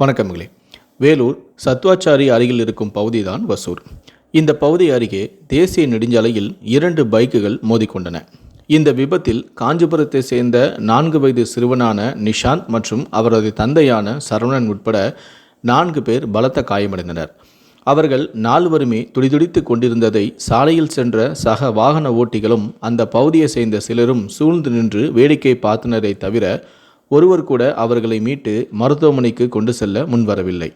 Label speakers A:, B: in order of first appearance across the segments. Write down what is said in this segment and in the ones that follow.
A: வணக்கம்களே வேலூர் சத்வாச்சாரி அருகில் இருக்கும் பகுதிதான் வசூர். இந்த பகுதி அருகே தேசிய நெடுஞ்சாலையில் இரண்டு பைக்குகள் மோதிக்கொண்டன. இந்த விபத்தில் காஞ்சிபுரத்தை சேர்ந்த நான்கு வயது சிறுவனான நிஷாந்த் மற்றும் அவரது தந்தையான சரவணன் உட்பட நான்கு பேர் பலத்த காயமடைந்தனர். அவர்கள் நால்வருமே துடிதுடித்து கொண்டிருந்ததை சாலையில் சென்ற சக வாகன ஓட்டிகளும் அந்த பகுதியை சேர்ந்த சிலரும் சூழ்ந்து நின்று வேடிக்கை பார்த்தனரை தவிர ஒருவர் கூட அவர்களை மீட்டு மருத்துவமனைக்கு கொண்டு செல்ல முன்வரவில்லை.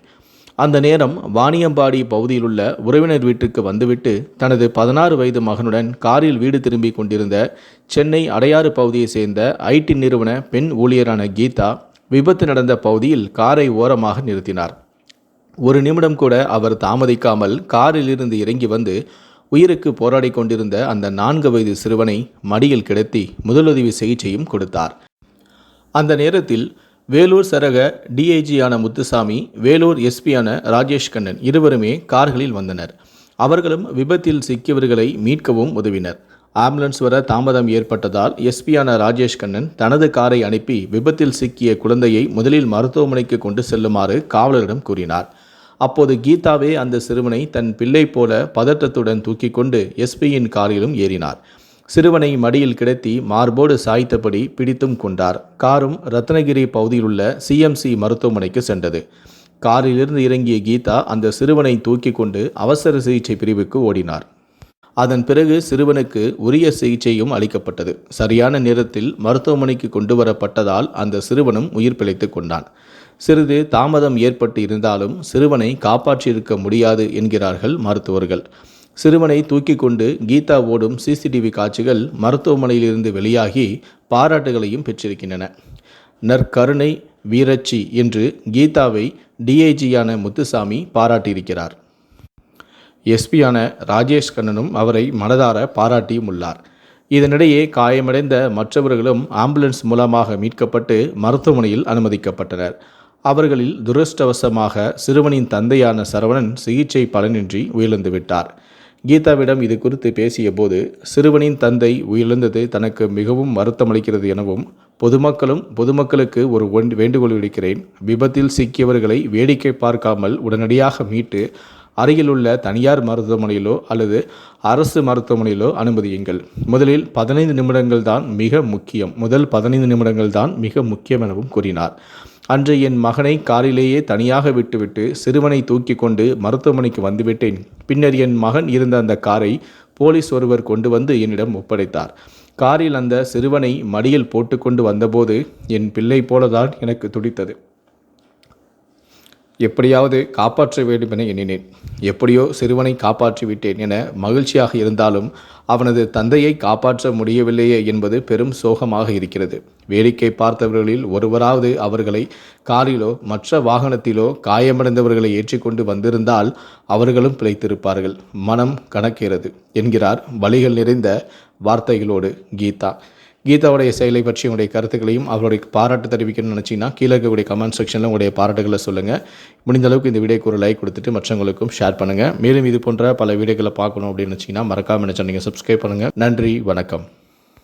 A: அந்த நேரம் வாணியம்பாடி பகுதியில் உள்ள உறவினர் வீட்டுக்கு வந்துவிட்டு தனது பதினாறு வயது மகனுடன் காரில் வீடு திரும்பி கொண்டிருந்த சென்னை அடையாறு பகுதியைச் சேர்ந்த ஐடி நிறுவன பெண் ஊழியரான கீதா விபத்து நடந்த பகுதியில் காரை ஓரமாக நிறுத்தினார். ஒரு நிமிடம் கூட அவர் தாமதிக்காமல் காரிலிருந்து இறங்கி வந்து உயிருக்கு போராடி கொண்டிருந்த அந்த நான்கு வயது சிறுவனை மடியில் கிடத்தி முதலுதவி சிகிச்சையும் கொடுத்தார். அந்த நேரத்தில் வேலூர் சரக டிஐஜியான முத்துசாமி வேலூர் எஸ்பியான ராஜேஷ் கண்ணன் இருவருமே கார்களில் வந்தனர். அவர்களும் விபத்தில் சிக்கியவர்களை மீட்கவும் உதவினர். ஆம்புலன்ஸ் வர தாமதம் ஏற்பட்டதால் எஸ்பியான ராஜேஷ் கண்ணன் தனது காரை அனுப்பி விபத்தில் சிக்கிய குழந்தையை முதலில் மருத்துவமனைக்கு கொண்டு செல்லுமாறு காவலரிடம் கூறினார். அப்போது கீதாவே அந்த சிறுவனை தன் பிள்ளை போல பதற்றத்துடன் தூக்கி கொண்டு எஸ்பியின் காரிலும் ஏறினார். சிறுவனை மடியில் கிடத்தி மார்போடு சாய்த்தபடி பிடித்தும் கொண்டார். காரும் ரத்னகிரி பகுதியில் உள்ள சிஎம்சி மருத்துவமனைக்கு சென்றது. காரிலிருந்து இறங்கிய கீதா அந்த சிறுவனை தூக்கி கொண்டு அவசர சிகிச்சை பிரிவுக்கு ஓடினார். அதன் பிறகு சிறுவனுக்கு உரிய சிகிச்சையும் அளிக்கப்பட்டது. சரியான நேரத்தில் மருத்துவமனைக்கு கொண்டு வரப்பட்டதால் அந்த சிறுவனும் உயிர் பிழைத்து கொண்டான். சிறிது தாமதம் ஏற்பட்டு இருந்தாலும் சிறுவனை காப்பாற்றியிருக்க முடியாது என்கிறார்கள் மருத்துவர்கள். சிறுவனை தூக்கி கொண்டு கீதா ஓடும் சிசிடிவி காட்சிகள் மருத்துவமனையிலிருந்து வெளியாகி பாராட்டுகளையும் பெற்றிருக்கின்றன. நற்கருணை வீரச்சி என்று கீதாவை டிஐஜியான முத்துசாமி பாராட்டியிருக்கிறார். எஸ்பியான ராஜேஷ் கண்ணனும் அவரை மனதார பாராட்டியும் உள்ளார் இதனிடையே காயமடைந்த மற்றவர்களும் ஆம்புலன்ஸ் மூலமாக மீட்கப்பட்டு மருத்துவமனையில் அனுமதிக்கப்பட்டனர். அவர்களில் துரஷ்டவசமாக சிறுவனின் தந்தையான சரவணன் சிகிச்சை பலனின்றி உயிரிழந்து விட்டார் கீதாவிடம் இது குறித்து பேசிய போது சிறுவனின் தந்தை உயிரிழந்தது தனக்கு மிகவும் வருத்தமளிக்கிறது எனவும் பொதுமக்களும் பொதுமக்களுக்கு ஒரு வேண்டுகோள் விடுக்கிறேன். விபத்தில் சிக்கியவர்களை வேடிக்கை பார்க்காமல் உடனடியாக மீட்டு அருகிலுள்ள தனியார் மருத்துவமனையிலோ அல்லது அரசு மருத்துவமனையிலோ அனுமதியுங்கள். முதலில் பதினைந்து நிமிடங்கள் தான் மிக முக்கியம். முதல் பதினைந்து நிமிடங்கள் தான் மிக முக்கியம் எனவும் கூறினார். அன்று என் மகனை காரிலேயே தனியாக விட்டுவிட்டு சிறுவனை தூக்கி கொண்டு மருத்துவமனைக்கு வந்துவிட்டேன். பின்னர் என் மகன் இருந்த அந்த காரை போலீஸ் ஒருவர் கொண்டு வந்து என்னிடம் ஒப்படைத்தார். காரில் அந்த சிறுவனை மடியில் போட்டுக்கொண்டு வந்தபோது என் பிள்ளை போலதான் எனக்கு துடித்தது. எப்படியாவது காப்பாற்ற வேண்டும் என எண்ணினேன். எப்படியோ சிறுவனை காப்பாற்றி விட்டேன் என மகிழ்ச்சியாக இருந்தாலும் அவனது தந்தையை காப்பாற்ற முடியவில்லையே என்பது பெரும் சோகமாக இருக்கிறது. வேடிக்கை பார்த்தவர்களில் ஒருவராவது அவர்களை காரிலோ மற்ற வாகனத்திலோ காயமடைந்தவர்களை ஏற்றிக்கொண்டு வந்திருந்தால் அவர்களும் பிழைத்திருப்பார்கள். மனம் கணக்கிறது என்கிறார் வழிகள் நிறைந்த வார்த்தைகளோடு கீதா. கீதாவுடைய செயலை பற்றி உங்களுடைய கருத்துக்களையும் அவருடைய பாராட்டு தெரிவிக்கணும்னு நினச்சிங்கன்னா கீழே இருக்கக்கூடிய கமெண்ட் செக்ஷனில் உங்களுடைய பாராட்டுகளை சொல்லுங்கள் முடிந்த அளவுக்கு இந்த வீடியோக்கு ஒரு லைக் கொடுத்துட்டு மற்றவங்களுக்கும் ஷேர் பண்ணுங்கள் மேலும் இது போன்ற பல வீடியோக்களை பார்க்கணும் அப்படின்னு நினச்சிங்கன்னா மறக்காமல் நினச்சா நீங்கள் சப்ஸ்கிரைப் பண்ணுங்கள் நன்றி வணக்கம்.